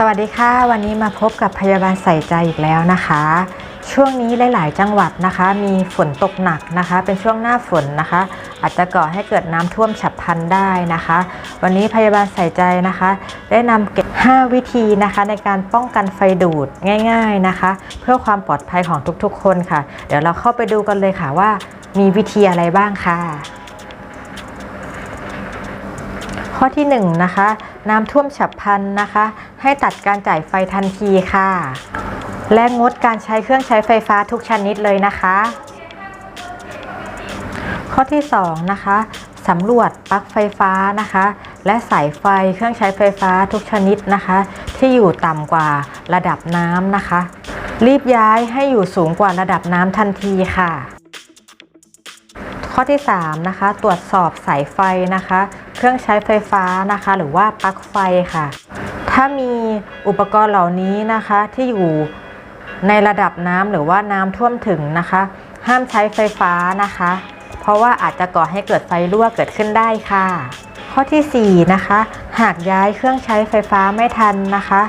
สวัสดีค่ะ วันนี้มาพบกับพยาบาลใส่ใจอีกแล้วนะคะ ช่วงนี้หลาย ๆ จังหวัดนะคะ มีฝนตกหนักนะคะ เป็นช่วงหน้าฝนนะคะ อาจจะก่อให้เกิดน้ำท่วมฉับพลันได้นะคะ วันนี้พยาบาลใส่ใจนะคะ ได้นำเก็บ 5 วิธีนะคะ ในการป้องกันไฟดูดง่าย ๆนะคะ เพื่อความปลอดภัยของทุกๆ คนค่ะ เดี๋ยวเราเข้าไปดูกันเลยค่ะว่า มีวิธีอะไรบ้างค่ะ ข้ อที่1นะคะน้ำท่วมฉับพลันนะคะ ให้ตัดการจ่ายไฟทันทีค่ะ และงดการใช้เครื่องใช้ไฟฟ้าทุกชนิดเลยนะคะ ข้อที่2นะคะสำรวจปลั๊กไฟฟ้านะคะ และสายไฟเครื่องใช้ไฟฟ้าทุกชนิดนะคะ ที่อยู่ต่ำกว่าระดับน้ำนะคะ รีบย้ายให้อยู่สูงกว่าระดับน้ำทันทีค่ะ ข้อที่3นะคะตรวจสอบสายไฟนะคะ เครื่องใช้ไฟฟ้านะคะ หรือว่าปลั๊กไฟค่ะ ถ้ามีอุปกรณ์เหล่านี้นะคะที่อยู่ในระดับน้ำหรือว่าน้ำท่วมถึงนะคะ ห้ามใช้ไฟฟ้านะคะ เพราะว่าอาจจะก่อให้เกิดไฟรั่วเกิดขึ้นได้ค่ะ ข้อทีสี่4 นะคะ หากย้ายเครื่องใช้ไฟฟ้าไม่ทันนะคะ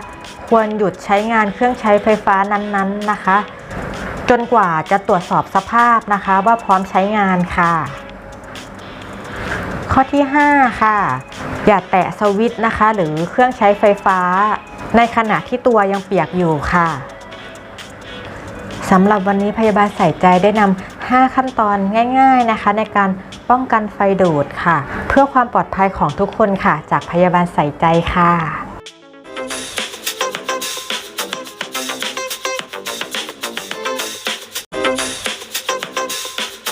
ควรหยุดใช้งานเครื่องใช้ไฟฟ้านั้นๆนะคะ จนกว่าจะตรวจสอบสภาพนะคะ ว่าพร้อมใช้งานค่ะ ข้อที่ 5 ค่ะ อย่าแตะสวิตช์นะคะ หรือเครื่องใช้ไฟฟ้า ในขณะที่ตัวยังเปียกอยู่ค่ะสำหรับวันนี้พยาบาลใส่ใจได้นำ 5 ขั้นตอนง่าย ๆนะคะ ในการป้องกันไฟดูดค่ะ เพื่อความปลอดภัยของทุกคนค่ะ จากพยาบาลใส่ใจค่ะ